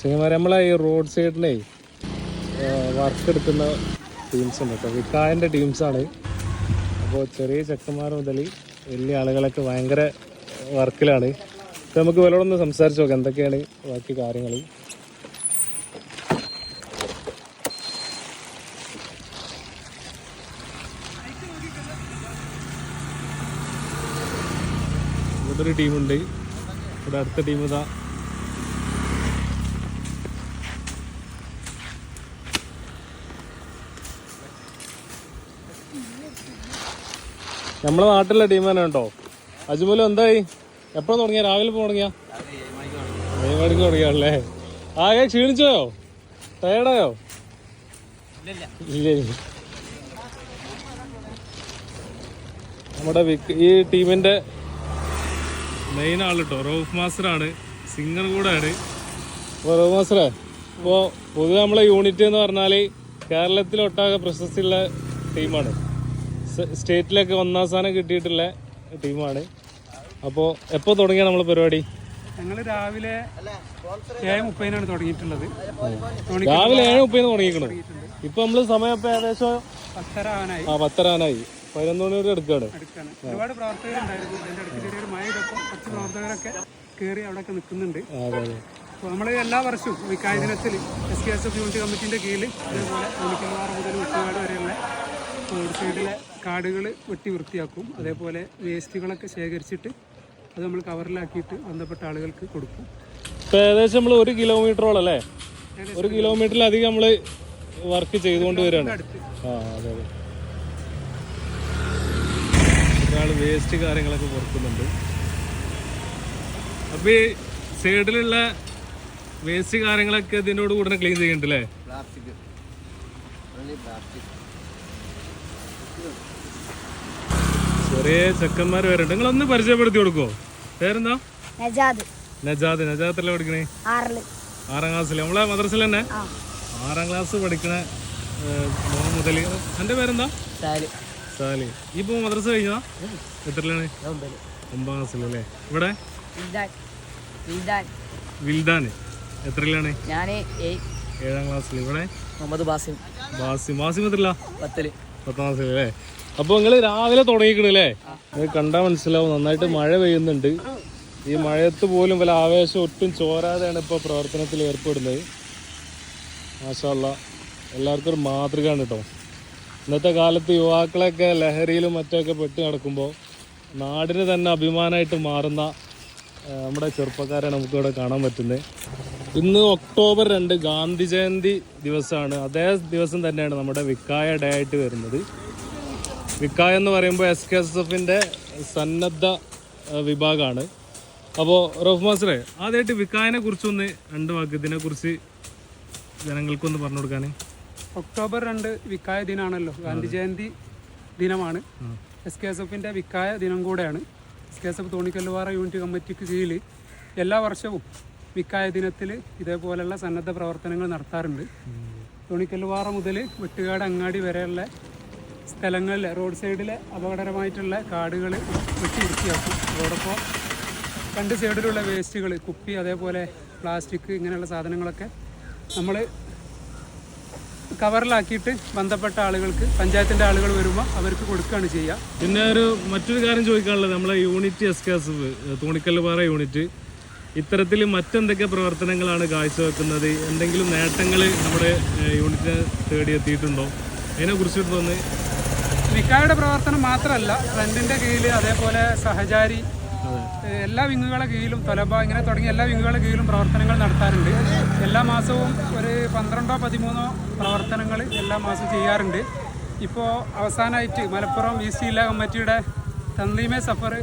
ശരിമാരെ നമ്മളെ ഈ റോഡ് സൈഡിനെ വർക്ക് എടുക്കുന്ന ടീംസ് ഉണ്ട് കേട്ടോ. വിക്കായന്റെ ടീംസാണ് അപ്പോൾ ചെറിയ ചെക്കന്മാർ മുതൽ വലിയ ആളുകളൊക്കെ ഭയങ്കര വർക്കിലാണ്. അപ്പോൾ നമുക്ക് ഇവരോടൊന്ന് സംസാരിച്ച് നോക്കാം. എന്തൊക്കെയാണ് ബാക്കി കാര്യങ്ങൾ ഇവിടെ ഒരു ടീമുണ്ട് ഇവിടെ അടുത്ത ടീം ഇതാ നമ്മളെ നാട്ടിലെ ടീം തന്നെ ഉണ്ടോ അജ്മൂലം എന്തായി? എപ്പോഴും തുടങ്ങിയ? രാവിലെ തുടങ്ങിയ? മണിക്ക് തുടങ്ങിയാണല്ലേ ആകെ ക്ഷീണിച്ചോയോ ടയർഡായോ ഇല്ല നമ്മുടെ ഈ ടീമിന്റെ മെയിൻ ആൾ കേട്ടോ റോഫ് മാസ്റ്ററാണ്. സിംഗർ കൂടെയാണ്. അപ്പോൾ റോഫ് മാസ്റ്ററെ ഇപ്പോൾ പൊതുവെ നമ്മളെ യൂണിറ്റ് എന്ന് പറഞ്ഞാൽ കേരളത്തിലൊട്ടാകെ പ്രശസ്തിയുള്ള ടീമാണ് സ്റ്റേറ്റിലൊക്കെ ഒന്നാം സ്ഥാനം കിട്ടിയിട്ടുള്ള ടീമാണ്. അപ്പോൾ എപ്പോൾ തുടങ്ങിയ നമ്മളെ പരിപാടി? ഞങ്ങൾ രാവിലെ ഏഴ് മുപ്പതിനാണ് തുടങ്ങിയിട്ടുള്ളത്. രാവിലെ ഏഴ് മുപ്പതിന് തുടങ്ങിയിരിക്കണം ഇപ്പൊ നമ്മൾ സമയം ഇപ്പൊ ഏകദേശം പത്തര ആവാനായി ആ പത്തരാനായി പതിനൊന്ന് മണി എടുക്കാണ്. ഒരുപാട് പ്രവർത്തകരുണ്ടായിരുന്നു. അതിന്റെ അടുത്ത് ചെറിയൊരു മഴ ഇതൊക്കെ കുറച്ച് പ്രവർത്തകരൊക്കെ കയറി അവിടെയൊക്കെ നിൽക്കുന്നുണ്ട്. നമ്മൾ എല്ലാ വർഷവും വിക്കായ ദിനത്തിൽ S K S F unit കമ്മിറ്റിന്റെ കീഴിൽ ഇതേപോലെ മുതൽ വെട്ടുകാട് വരെയുള്ള റോഡ് സൈഡിലെ കാടുകൾ വെട്ടി വൃത്തിയാക്കും. അതേപോലെ വേസ്റ്റുകളൊക്കെ ശേഖരിച്ചിട്ട് അത് നമ്മൾ കവറിലാക്കിയിട്ട് ബന്ധപ്പെട്ട ആളുകൾക്ക് കൊടുക്കും. ഇപ്പം ഏകദേശം നമ്മൾ ഒരു കിലോമീറ്ററോളം അല്ലേ ഒരു കിലോമീറ്ററിലധികം നമ്മൾ വർക്ക് ചെയ്തുകൊണ്ട് വരികയാണ് ആ അതെ അതെ. ഒരാൾ വേസ്റ്റ് കാര്യങ്ങളൊക്കെ പുറത്തുന്നുണ്ട് അപ്പൊ ഈ സൈഡിലുള്ള വേസ്റ്റ് കാര്യങ്ങളൊക്കെ ഇതിനോട് കൂടെ ക്ലീൻ ചെയ്യണ്ടല്ലേ പ്ലാസ്റ്റിക് പ്ലാസ്റ്റിക് ചെറിയ ചെക്കന്മാർ വരുന്നുണ്ട് നിങ്ങളൊന്ന് പരിചയപ്പെടുത്തി കൊടുക്കോ പേരെന്താ? നജാദ്. നജാദ്. അല്ലേ പഠിക്കണേ? ആറാം ക്ലാസ്സിൽ നമ്മളെ മദ്രസിൽ തന്നെ? ആറാം ക്ലാസ് പഠിക്കണ മോൻ മുതൽ. എന്റെ പേരെന്താ? സാൽ. ഇപ്പോൾ മദ്രസ കഴിഞ്ഞതാ? എത്രയിലാണ്? ഒമ്പതാം ക്ലാസ്സിലല്ലേ ഇവിടെ? വിൽദാൻ. വിൽദാൻ. വിൽദാന് എത്രയിലാണ്? ഞാൻ ഏഴാം ക്ലാസ്സിൽ ഇവിടെ? മുഹമ്മദ് ബാസിം. ബാസിം. ബാസിം എത്രയില്ല പത്തിൽ. പത്താം ക്ലാസ്സിലല്ലേ? അപ്പോൾ നിങ്ങൾ രാവിലെ തുടങ്ങിക്കണല്ലേ നിങ്ങൾക്ക് കണ്ടാൽ മനസ്സിലാവും നന്നായിട്ട് മഴ പെയ്യുന്നുണ്ട്. ഈ മഴയത്ത് പോലും വല്ല ആവേശം ഒട്ടും ചോരാതെയാണ് ഇപ്പോൾ പ്രവർത്തനത്തിൽ ഏർപ്പെടുന്നത്. മാഷല്ല എല്ലാവർക്കും ഒരു മാതൃകയാണ് കേട്ടോ ഇന്നത്തെ കാലത്ത് യുവാക്കളൊക്കെ ലഹരിയിലും മറ്റൊക്കെ പെട്ട് നടക്കുമ്പോൾ നാടിന് തന്നെ അഭിമാനമായിട്ട് മാറുന്ന നമ്മുടെ ചെറുപ്പക്കാരെ നമുക്കിവിടെ കാണാൻ പറ്റുന്നത്. ഇന്ന് ഒക്ടോബർ രണ്ട് ഗാന്ധി ജയന്തി ദിവസമാണ്. അതേ ദിവസം തന്നെയാണ് നമ്മുടെ വിക്കായ ഡേ ആയിട്ട് വരുന്നത്. വിക്കായ എന്ന് പറയുമ്പോൾ എസ് കെ എസ് എഫിന്റെ സന്നദ്ധ വിഭാഗമാണ്. അപ്പോൾ റഫ് മാസ്റ്ററെ ആദ്യമായിട്ട് വിക്കായനെ കുറിച്ചൊന്ന് രണ്ട് വാക്ക് ഇതിനെക്കുറിച്ച് ജനങ്ങൾക്കൊന്ന് പറഞ്ഞു കൊടുക്കാൻ ഒക്ടോബർ രണ്ട് വിക്കായ ദിനമാണല്ലോ ഗാന്ധി ജയന്തി ദിനമാണ്. എസ് കെ എസ് എഫിന്റെ വിക്കായ ദിനം കൂടെയാണ്. S K S F Thonikkallupara unit കമ്മിറ്റിക്ക് കീഴിൽ എല്ലാ വർഷവും വിക്കായ ദിനത്തിൽ ഇതേപോലെയുള്ള സന്നദ്ധ പ്രവർത്തനങ്ങൾ നടത്താറുണ്ട്. തോണിക്കല്ലുവാറ മുതൽ വെട്ടുകാട് അങ്ങാടി വരെയുള്ള സ്ഥലങ്ങളിൽ റോഡ് സൈഡിലെ അപകടകരമായിട്ടുള്ള കാടുകൾ വെട്ടി വൃത്തിയാക്കും. അതോടൊപ്പം രണ്ട് സൈഡിലുള്ള വേസ്റ്റുകൾ കുപ്പി അതേപോലെ പ്ലാസ്റ്റിക് ഇങ്ങനെയുള്ള സാധനങ്ങളൊക്കെ നമ്മൾ കവറിലാക്കിയിട്ട് ബന്ധപ്പെട്ട ആളുകൾക്ക് പഞ്ചായത്തിന്റെ ആളുകൾ വരുമ്പോൾ അവർക്ക് കൊടുക്കുകയാണ് ചെയ്യുക പിന്നെ ഒരു മറ്റൊരു കാര്യം ചോദിക്കാനുള്ളത് നമ്മളെ unit S K S Thonikkallupara unit. ഇത്തരത്തിൽ മറ്റെന്തൊക്കെ പ്രവർത്തനങ്ങളാണ് കാഴ്ചവെക്കുന്നത്? എന്തെങ്കിലും നേട്ടങ്ങൾ നമ്മുടെ യൂണിറ്റിനെ തേടി എത്തിയിട്ടുണ്ടോ? അതിനെ നിക്കായുടെ പ്രവർത്തനം മാത്രമല്ല ഫ്രണ്ടിന്റെ കീഴിൽ അതേപോലെ സഹചാരി എല്ലാ വിങ്ങുകളെ കീഴിലും തൊലബ ഇങ്ങനെ തുടങ്ങിയ എല്ലാ വിങ്ങുകളെ കീഴിലും പ്രവർത്തനങ്ങൾ നടത്താറുണ്ട്. എല്ലാ മാസവും ഒരു പന്ത്രണ്ടോ പതിമൂന്നോ പ്രവർത്തനങ്ങൾ എല്ലാ മാസവും ചെയ്യാറുണ്ട്. ഇപ്പോൾ അവസാനമായിട്ട് മലപ്പുറം ഈസ്റ്റ് ജില്ലാ കമ്മിറ്റിയുടെ തന്ദീമെ സഫർ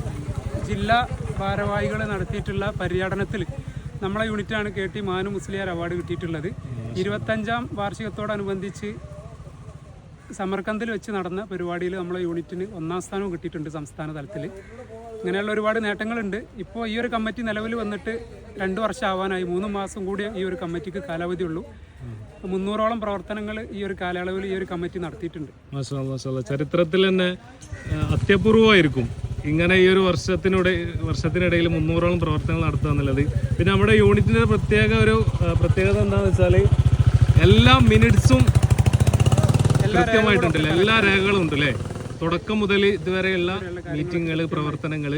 ജില്ലാ ഭാരവാഹികൾ നടത്തിയിട്ടുള്ള പര്യടനത്തിൽ നമ്മളെ യൂണിറ്റാണ് K T Manu Musliyar award കിട്ടിയിട്ടുള്ളത്. ഇരുപത്തഞ്ചാം വാർഷികത്തോടനുബന്ധിച്ച് സമർക്കന്തിൽ വെച്ച് നടന്ന പരിപാടിയിൽ നമ്മളെ യൂണിറ്റിന് ഒന്നാം സ്ഥാനവും കിട്ടിയിട്ടുണ്ട് സംസ്ഥാന തലത്തിൽ. ഇങ്ങനെയുള്ള ഒരുപാട് നേട്ടങ്ങളുണ്ട്. ഇപ്പോൾ ഈ ഒരു കമ്മിറ്റി നിലവിൽ വന്നിട്ട് രണ്ട് വർഷം ആവാനായി മൂന്ന് മാസം കൂടി ഈ ഒരു കമ്മിറ്റിക്ക് കാലാവധി ഉള്ളൂ. മുന്നൂറോളം പ്രവർത്തനങ്ങൾ ഈ ഒരു കാലയളവിൽ ഈ ഒരു കമ്മിറ്റി നടത്തിയിട്ടുണ്ട്. ചരിത്രത്തിൽ തന്നെ അത്യപൂർവമായിരിക്കും. ഇങ്ങനെ ഈ ഒരു വർഷത്തിനിടെ വർഷത്തിനിടയിൽ മുന്നൂറോളം പ്രവർത്തനങ്ങൾ നടത്തുക എന്നുള്ളത്. പിന്നെ നമ്മുടെ യൂണിറ്റിന്റെ പ്രത്യേക ഒരു പ്രത്യേകത എന്താണെന്ന് വെച്ചാൽ എല്ലാ മിനിറ്റ്സും കൃത്യമായിട്ടുണ്ടല്ലേ? എല്ലാ രേഖകളും ഉണ്ട് അല്ലേ തുടക്കം മുതൽ ഇതുവരെയുള്ള മീറ്റിങ്ങുകൾ പ്രവർത്തനങ്ങൾ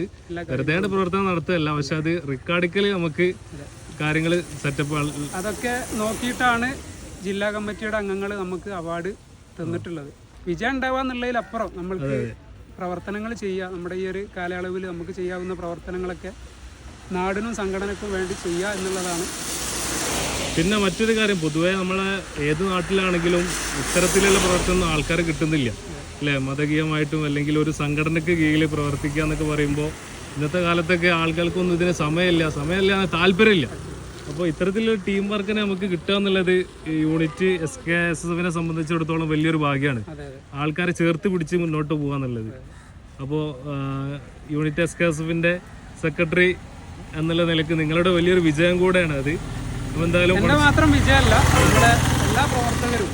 വെറുതെ പ്രവർത്തനം നടത്തുകയല്ല. പക്ഷെ അത് റെക്കോർഡിക്കൽ നമുക്ക് കാര്യങ്ങൾ സെറ്റപ്പ് അതൊക്കെ നോക്കിയിട്ടാണ് ജില്ലാ കമ്മിറ്റിയുടെ അംഗങ്ങൾ നമുക്ക് അവാർഡ് തന്നിട്ടുള്ളത്. വിജയം ഉണ്ടാവുക എന്നുള്ളതിലപ്പുറം നമ്മൾക്ക് പ്രവർത്തനങ്ങൾ ചെയ്യുക. നമ്മുടെ ഈ ഒരു കാലയളവിൽ നമുക്ക് ചെയ്യാവുന്ന പ്രവർത്തനങ്ങളൊക്കെ നാടിനും സംഘടനക്കും വേണ്ടി ചെയ്യുക എന്നുള്ളതാണ്. പിന്നെ മറ്റൊരു കാര്യം. പൊതുവേ നമ്മളെ ഏത് നാട്ടിലാണെങ്കിലും ഇത്തരത്തിലുള്ള പ്രവർത്തനം ആൾക്കാർ കിട്ടുന്നില്ല. അല്ലേ? മതകീയമായിട്ടും അല്ലെങ്കിൽ ഒരു സംഘടനയ്ക്ക് കീഴിൽ പ്രവർത്തിക്കുക എന്നൊക്കെ പറയുമ്പോൾ ഇന്നത്തെ കാലത്തൊക്കെ ആൾക്കാർക്കൊന്നും ഇതിന് സമയമില്ല. സമയമില്ല താല്പര്യമില്ല. അപ്പോൾ ഇത്തരത്തിലൊരു ടീം വർക്കിനെ നമുക്ക് കിട്ടുക എന്നുള്ളത് ഈ യൂണിറ്റ് എസ് കെ എസ് എഫിനെ സംബന്ധിച്ചിടത്തോളം വലിയൊരു ഭാഗ്യമാണ്. ആൾക്കാരെ ചേർത്ത് പിടിച്ച് മുന്നോട്ട് പോകുക എന്നുള്ളത്. അപ്പോൾ യൂണിറ്റ് എസ് കെ എസ് എഫിന്റെ സെക്രട്ടറി എന്നുള്ള നിലയ്ക്ക് നിങ്ങളുടെ വലിയൊരു വിജയം കൂടെയാണ് അത്. അപ്പോൾ എന്തായാലും മാത്രം വിജയമല്ല നമ്മുടെ എല്ലാ പ്രവർത്തകരും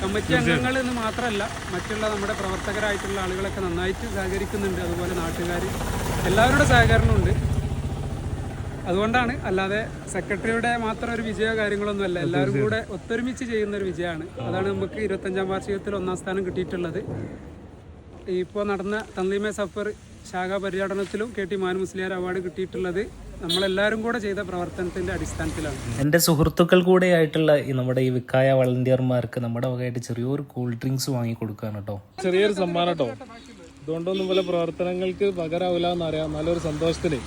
കമ്മിറ്റി അംഗങ്ങൾ എന്ന് മാത്രമല്ല മറ്റുള്ള നമ്മുടെ പ്രവർത്തകരായിട്ടുള്ള ആളുകളൊക്കെ നന്നായിട്ട് സഹകരിക്കുന്നുണ്ട്. അതുപോലെ നാട്ടുകാർ എല്ലാവരുടെ സഹകരണമുണ്ട്. അതുകൊണ്ടാണ് അല്ലാതെ സെക്രട്ടറിയുടെ മാത്രം ഒരു വിജയ കാര്യങ്ങളൊന്നുമല്ല എല്ലാവരും കൂടെ ഒത്തൊരുമിച്ച് ചെയ്യുന്ന ഒരു വിജയമാണ്. അതാണ് നമുക്ക് ഇരുപത്തഞ്ചാം വാർഷികത്തിൽ ഒന്നാം സ്ഥാനം കിട്ടിയിട്ടുള്ളത്. ഇപ്പോൾ നടന്ന തന്തിമേ സഫർ ശാഖാ പര്യടനത്തിലും K T Manu Musliyar award കിട്ടിയിട്ടുള്ളത് നമ്മളെല്ലാവരും കൂടെ ചെയ്ത പ്രവർത്തനത്തിന്റെ അടിസ്ഥാനത്തിലാണ്. എന്റെ സുഹൃത്തുക്കൾ കൂടെയായിട്ടുള്ള ഈ നമ്മുടെ ഈ വിക്കായ വളണ്ടിയർമാർക്ക് നമ്മുടെ വകയായിട്ട് ചെറിയൊരു കൂൾ ഡ്രിങ്ക്സ് വാങ്ങി കൊടുക്കുകയാണ് കേട്ടോ. ചെറിയൊരു സമ്മാനം കേട്ടോ. ഇതുകൊണ്ടൊന്നും പോലെ പ്രവർത്തനങ്ങൾക്ക് പകരാവില്ല എന്നറിയാം. നല്ലൊരു സന്തോഷത്തിന്